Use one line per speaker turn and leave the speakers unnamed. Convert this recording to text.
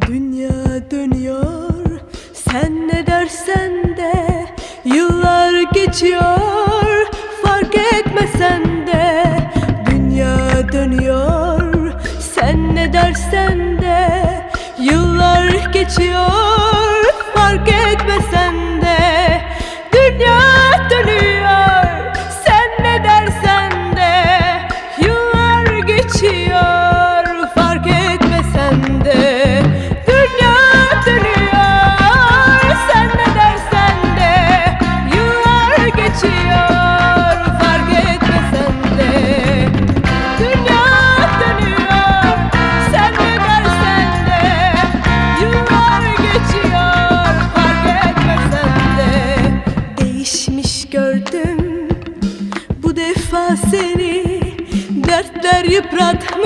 Dünya dönüyor sen ne dersen de Yıllar geçiyor fark etmesen de. Dünya dönüyor sen ne dersen de Yıllar geçiyor Değişmiş gördüm. Bu defa seni Dertler yıprat